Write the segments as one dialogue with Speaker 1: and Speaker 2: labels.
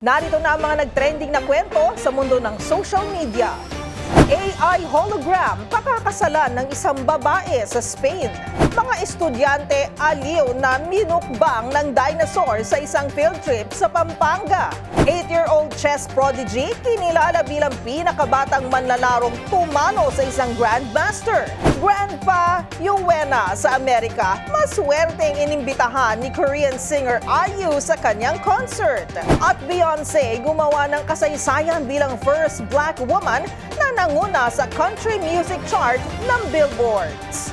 Speaker 1: Narito na ang mga nagtrending na kwento sa mundo ng social media. AI hologram pakakasalan ng isang babae sa Spain. Mga estudyante aliw na minukbang ng dinosaur sa isang field trip sa Pampanga. 8-year-old chess prodigy kinilala bilang pinakabatang manlalarong tumalo sa isang grandmaster. Grandpa Yuwena sa Amerika, maswerteng inimbitahan ni Korean singer IU sa kanyang concert. At Beyonce gumawa ng kasaysayan bilang first black woman na nanguna sa country music chart ng Billboards.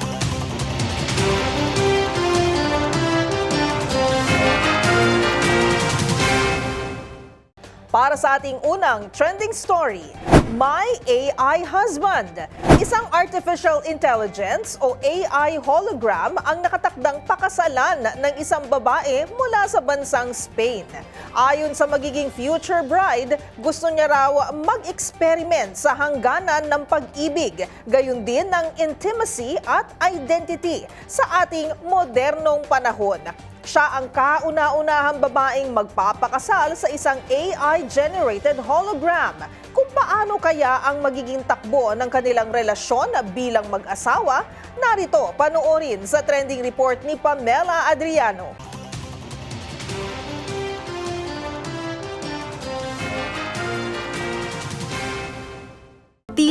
Speaker 1: Para sa ating unang trending story, My AI Husband. Isang artificial intelligence o AI hologram ang nakatakdang pakasalan ng isang babae mula sa bansang Spain. Ayon sa magiging future bride, gusto niya raw mag-experiment sa hangganan ng pag-ibig, gayon din ng intimacy at identity sa ating modernong panahon. Siya ang kauna-unahang babaeng magpapakasal sa isang AI-generated hologram. Kung paano kaya ang magiging takbo ng kanilang relasyon bilang mag-asawa, narito panoorin sa trending report ni Pamela Adriano.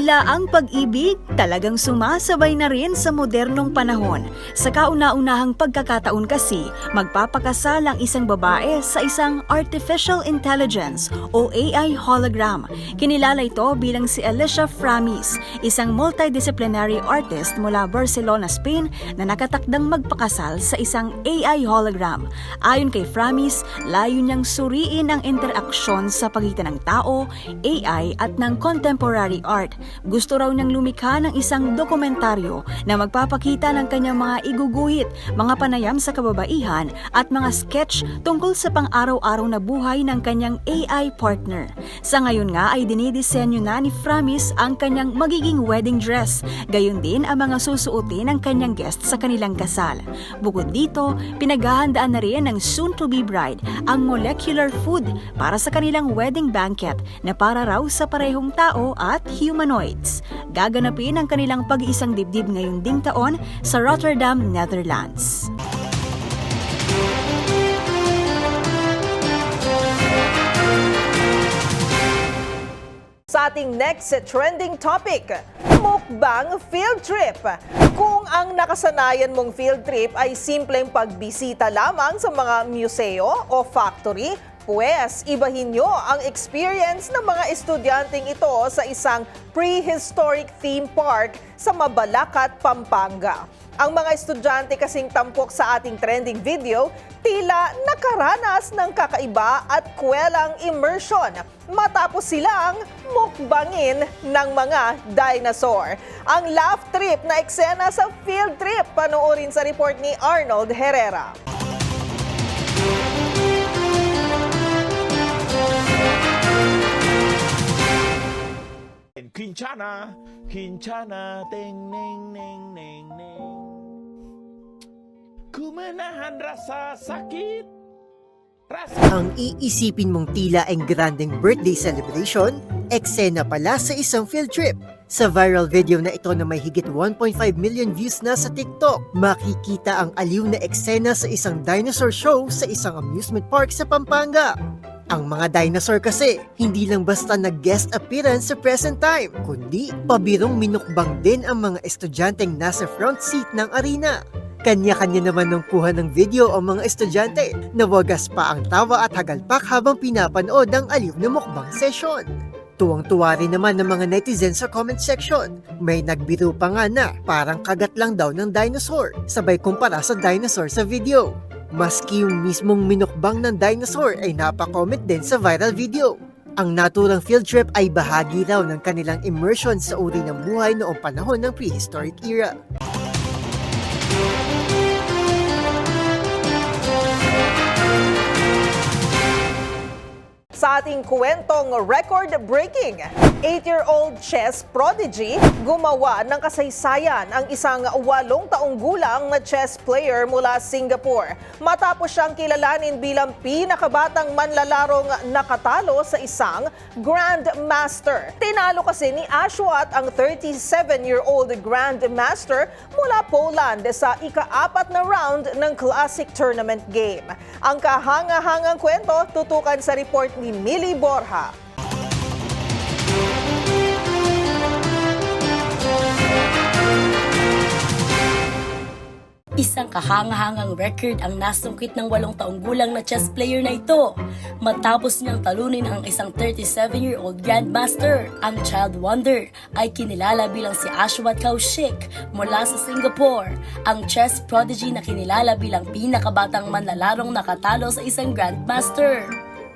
Speaker 2: Tila ang pag-ibig talagang sumasabay na rin sa modernong panahon. Sa kauna-unahang pagkakataon kasi, magpapakasal ang isang babae sa isang artificial intelligence o AI hologram. Kinilala ito bilang si Alicia Framis, isang multidisciplinary artist mula Barcelona, Spain na nakatakdang magpakasal sa isang AI hologram. Ayon kay Framis, layo niyang suriin ang interaksyon sa pagitan ng tao, AI at ng contemporary art. Gusto raw niyang lumikha ng isang dokumentaryo na magpapakita ng kanyang mga iguguhit, mga panayam sa kababaihan at mga sketch tungkol sa pang-araw-araw na buhay ng kanyang AI partner. Sa ngayon nga ay dinidisenyo na ni Framis ang kanyang magiging wedding dress, gayon din ang mga susuotin ng kanyang guest sa kanilang kasal. Bukod dito, pinaghahandaan na rin ng soon-to-be bride ang molecular food para sa kanilang wedding banquet na para raw sa parehong tao at humanoids. Gaganapin ang kanilang pag-iisang dibdib ngayong ding taon sa Rotterdam, Netherlands.
Speaker 1: Sa ating next trending topic, mukbang field trip. Kung ang nakasanayan mong field trip ay simpleng pagbisita lamang sa mga museo o factory, Pwes, ibahin nyo ang experience ng mga estudyanteng ito sa isang prehistoric theme park sa Mabalacat, Pampanga. Ang mga estudyante kasing tampok sa ating trending video, tila nakaranas ng kakaiba at kwelang immersion matapos silang mukbangin ng mga dinosaur. Ang laugh trip na eksena sa field trip, panoorin sa report ni Arnold Herrera.
Speaker 3: Quinchana, Quinchana, ting, ning, ning, ning, ning. Kumanahan rasa sakit. Rasa
Speaker 4: Ang iisipin mong tila ang granding birthday celebration, eksena pala sa isang field trip. Sa viral video na ito na may higit 1.5 million views na sa TikTok, makikita ang aliw na eksena sa isang dinosaur show sa isang amusement park sa Pampanga. Ang mga dinosaur kasi, hindi lang basta nag-guest appearance sa present time, kundi pabirong minukbang din ang mga estudyanteng nasa front seat ng arena. Kanya-kanya naman ng kuha ng video ang mga estudyante na wagas pa ang tawa at hagalpak habang pinapanood ang aliw na mukbang session. Tuwang-tuwa rin naman ng mga netizens sa comment section. May nagbiro pa nga na parang kagat lang daw ng dinosaur, sabay kumpara sa dinosaur sa video. Maski yung mismong minukbang ng dinosaur ay napakomment din sa viral video. Ang naturang field trip ay bahagi raw ng kanilang immersion sa uri ng buhay noong panahon ng prehistoric era.
Speaker 1: Sa ating kwentong record-breaking, 8-year-old chess prodigy gumawa ng kasaysayan ang isang walong taong gulang na chess player mula Singapore. Matapos siyang kilalanin bilang pinakabatang manlalarong nakatalo sa isang Grandmaster. Tinalo kasi ni Ashwat ang 37-year-old Grandmaster mula Poland sa ika-apat na round ng Classic Tournament game. Ang kahanga-hangang kwento tutukan sa report ni Millie Borja.
Speaker 5: Isang kahangahangang record ang nasungkit ng walong taong gulang na chess player na ito. Matapos niyang talunin ang isang 37-year-old grandmaster, ang child wonder ay kinilala bilang si Ashwat Kaushik mula sa Singapore. Ang chess prodigy na kinilala bilang pinakabatang manlalarong nakatalo sa isang grandmaster.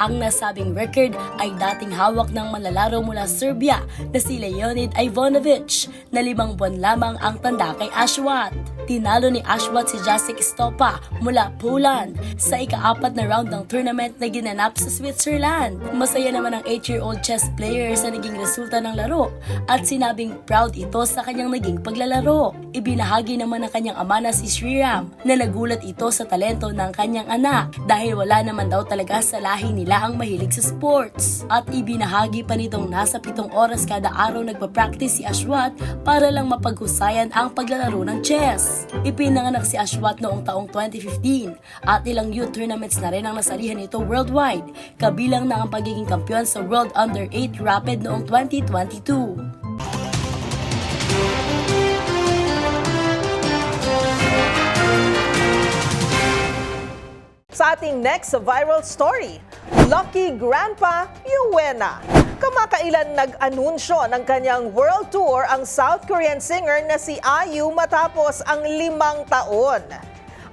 Speaker 5: Ang nasabing record ay dating hawak ng manlalaro mula Serbia na si Leonid Ivanovic na limang buwan lamang ang tanda kay Ashwat. Tinalo ni Ashwat si Jacek Stopa mula Poland sa ika-apat na round ng tournament na ginanap sa Switzerland. Masaya naman ang 8-year-old chess player sa naging resulta ng laro at sinabing proud ito sa kanyang naging paglalaro. Ibinahagi naman ng kanyang ama na si Sriram na nagulat ito sa talento ng kanyang anak dahil wala naman daw talaga sa lahi nila ang mahilig sa sports. At ibinahagi pa nitong nasa pitong oras kada araw nagpa-practice si Ashwat para lang mapaghusayan ang paglalaro ng chess. Ipinanganak si Ashwat noong taong 2015 at ilang youth tournaments na rin ang nasalihan nito worldwide, kabilang na ang pagiging kampiyon sa World Under 8 Rapid noong 2022.
Speaker 1: Sa ating next viral story, Lucky Grandpa Yuwena. Kamakailan nag-anunsyo ng kanyang world tour ang South Korean singer na si IU matapos ang limang taon.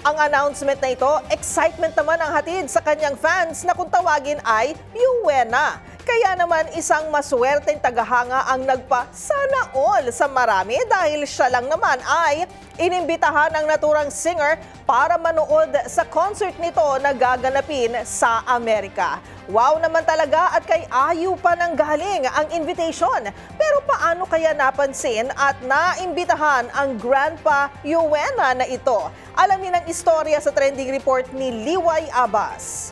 Speaker 1: Ang announcement na ito, excitement naman ang hatid sa kanyang fans na kung tawagin ay Yuwena. Kaya naman isang maswerteng tagahanga ang nagpa sana all sa marami dahil siya lang naman ay inimbitahan ng naturang singer para manood sa concert nito na gaganapin sa Amerika. Wow naman talaga at kay Ayu pa nang galing ang invitation. Pero paano kaya napansin at naimbitahan ang Grandpa Yuwena na ito? Alamin ang istorya sa trending report ni Liway Abbas.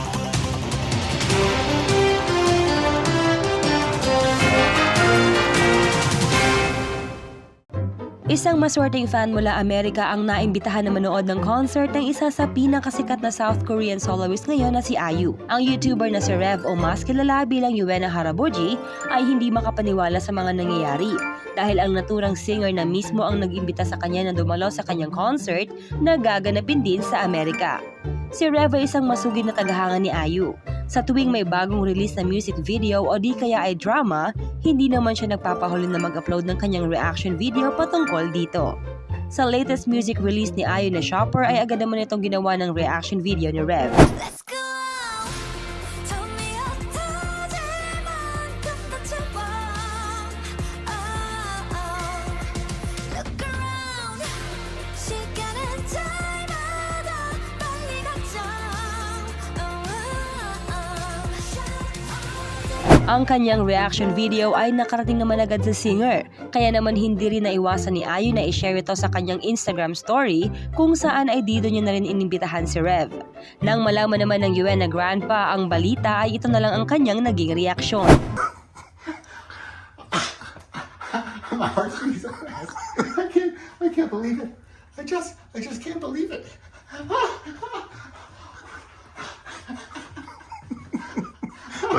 Speaker 6: Isang maswerteng fan mula Amerika ang naimbitahan na manood ng concert ng isa sa pinakasikat na South Korean soloist ngayon na si IU. Ang YouTuber na si Rev o mas kilala bilang Yuena Harabuji ay hindi makapaniwala sa mga nangyayari dahil ang naturang singer na mismo ang nag-imbita sa kanya na dumalo sa kanyang concert na gaganapin din sa Amerika. Si Rev ay isang masugid na tagahanga ni IU. Sa tuwing may bagong release na music video o di kaya ay drama, hindi naman siya nagpapahuli na mag-upload ng kanyang reaction video patungkol dito. Sa latest music release ni Ayo na Shopper ay agad naman itong ginawa ng reaction video ni Rev.
Speaker 7: Let's go
Speaker 6: Ang kanyang reaction video ay nakarating naman agad sa singer, kaya naman hindi rin naiwasan ni Ayo na i-share ito sa kanyang Instagram story kung saan ay dito niya na rin inimbitahan si Rev. Nang malaman naman ng UN na grandpa ang balita ay ito na lang ang kanyang naging reaksyon.
Speaker 8: I can't, I can't believe it. I just, I just can't believe it.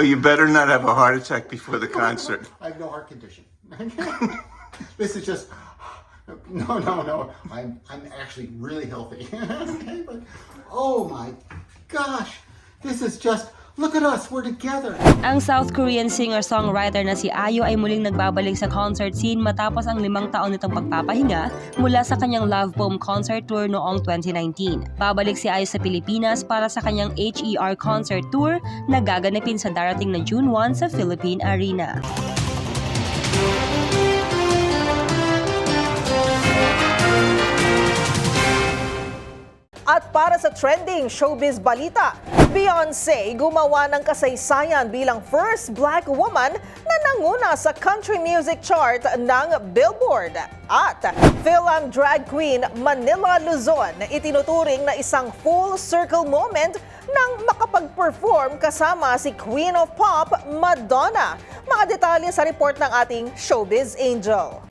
Speaker 9: Well, you better not have a heart attack before the concert.
Speaker 8: I have no heart condition. this is just, no, no, no. I'm, I'm actually really healthy. okay, but, oh my gosh, this is just Look at us, we're together.
Speaker 6: Ang South Korean singer-songwriter na si Ayo ay muling nagbabalik sa concert scene matapos ang limang taon nitong pagpapahinga mula sa kanyang Love Boom concert tour noong 2019. Babalik si Ayo sa Pilipinas para sa kanyang HER concert tour na gaganapin sa darating na June 1 sa Philippine Arena.
Speaker 1: At para sa trending showbiz balita, Beyonce gumawa ng kasaysayan bilang first black woman na nanguna sa country music chart ng Billboard. At film drag queen Manila Luzon itinuturing na isang full circle moment nang makapag-perform kasama si Queen of Pop, Madonna. Mga detalye sa report ng ating Showbiz Angel.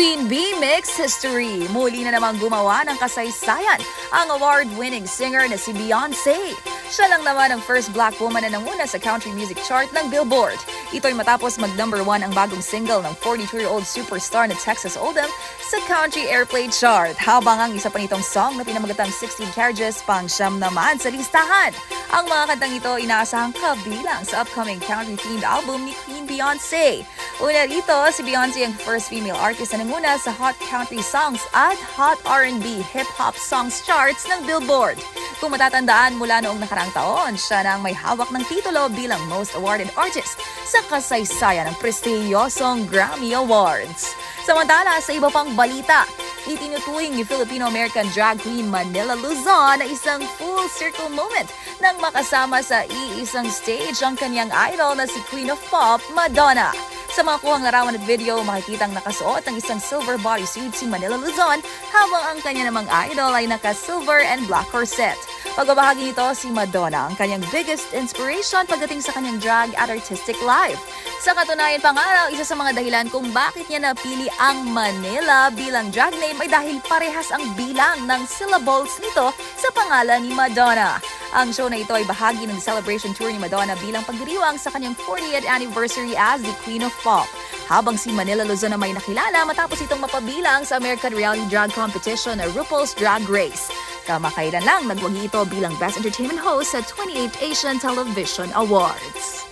Speaker 10: Queen Bee Mix History. Muli na namang gumawa ng kasaysayan ang award-winning singer na si Beyonce. Siya lang naman ang first black woman na nanguna sa country music chart ng Billboard. Ito'y matapos mag-number one ang bagong single ng 42-year-old superstar na Texas Hold'em sa country airplay chart. Habang ang isa pa nitong song na pinamagatang 16 Carriages pang siyam naman sa listahan. Ang mga kantang ito inaasahang kabilang sa upcoming country-themed album ni Queen Beyonce. Una rito, si Beyonce ang first female artist na nanguna sa Hot Country Songs at Hot R&B Hip Hop Songs charts ng Billboard. Kung matatandaan mula noong nakarang taon, siya na ang may hawak ng titulo bilang Most Awarded Artist sa kasaysayan ng prestiyosong Grammy Awards. Samantala, sa iba pang balita, itinuturing ni Filipino-American drag queen Manila Luzon na isang full circle moment nang makasama sa iisang stage ang kanyang idol na si Queen of Pop, Madonna. Sa mga kuhang larawan at video, makikitang nakasuot ng isang silver bodysuit si Manila Luzon habang ang kanya namang idol ay naka-silver and black corset. Pagbabahagi nito si Madonna, ang kanyang biggest inspiration pagdating sa kanyang drag at artistic life. Sa katunayan pa nga isa sa mga dahilan kung bakit niya napili ang Manila bilang drag name ay dahil parehas ang bilang ng syllables nito sa pangalan ni Madonna. Ang show na ito ay bahagi ng celebration tour ni Madonna bilang pagdiriwang sa kanyang 40th anniversary as the Queen of Pop. Habang si Manila Luzon na may nakilala matapos itong mapabilang sa American Reality Drag Competition na RuPaul's Drag Race. Kamakailan lang nagwagi ito bilang Best Entertainment Host sa 28th Asian Television Awards.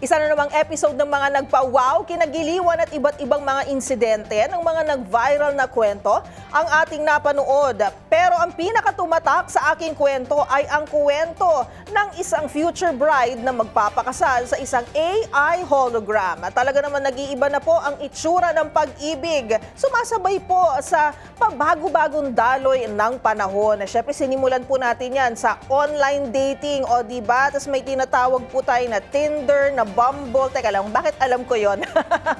Speaker 1: Isa na namang episode ng mga nagpa-wow, kinagiliwan at iba't ibang mga insidente ng mga nag-viral na kwento ang ating napanood. Pero ang pinakatumatak sa aking kwento ay ang kwento ng isang future bride na magpapakasal sa isang AI hologram. Talaga naman nag-iiba na po ang itsura ng pag-ibig. Sumasabay po sa pabago-bagong daloy ng panahon. Siyempre, sinimulan po natin yan sa online dating. O, di ba? Tapos may tinatawag po tayo na Tinder, na Bumble. Teka lang, bakit alam ko yon?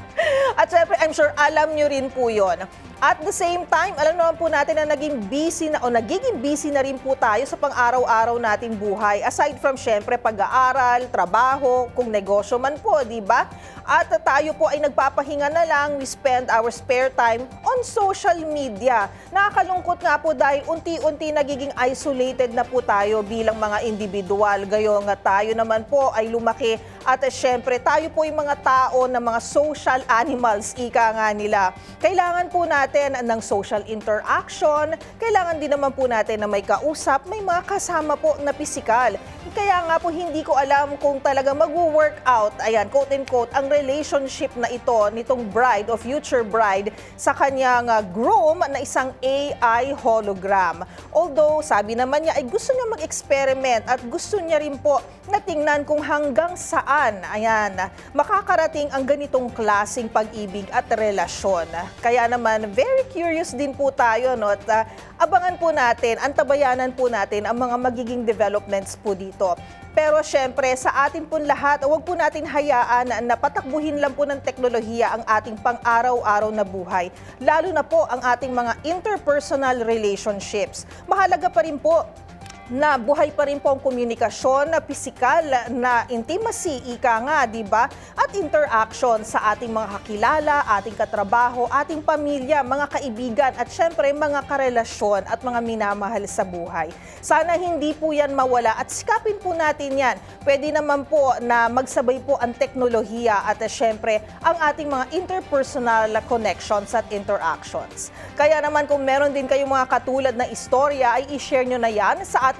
Speaker 1: At syempre, I'm sure alam nyo rin po yon. At the same time, alam naman po natin na naging busy na o nagiging busy na rin po tayo sa pang-araw-araw nating buhay. Aside from syempre pag-aaral, trabaho, kung negosyo man po, di ba? At tayo po ay nagpapahinga na lang, we spend our spare time on social media. Nakakalungkot nga po dahil unti-unti nagiging isolated na po tayo bilang mga individual. Gayong nga tayo naman po ay lumaki at eh, syempre tayo po yung mga tao na mga social animals, ika nga nila. Kailangan po natin ng social interaction, kailangan din naman po natin na may kausap, may mga kasama po na pisikal. Kaya nga po hindi ko alam kung talaga mag-work out, ayan, quote and quote, ang relationship na ito nitong bride o future bride sa kanyang ah, groom na isang AI hologram. Although sabi naman niya ay gusto niya mag-experiment at gusto niya rin po na tingnan kung hanggang saan, ayan, makakarating ang ganitong klasing pag-ibig at relasyon. Kaya naman, very curious din po tayo, no? At ah, abangan po natin, antabayanan po natin ang mga magiging developments po dito. Pero syempre, sa atin po lahat, huwag po natin hayaan na patakbuhin lang po ng teknolohiya ang ating pang-araw-araw na buhay. Lalo na po ang ating mga interpersonal relationships. Mahalaga pa rin po na buhay pa rin po ang komunikasyon na pisikal na intimacy, ika nga, di ba? At interaction sa ating mga kakilala, ating katrabaho, ating pamilya, mga kaibigan at syempre mga karelasyon at mga minamahal sa buhay. Sana hindi po yan mawala at sikapin po natin yan. Pwede naman po na magsabay po ang teknolohiya at eh, syempre ang ating mga interpersonal connections at interactions. Kaya naman kung meron din kayong mga katulad na istorya ay i-share nyo na yan sa ating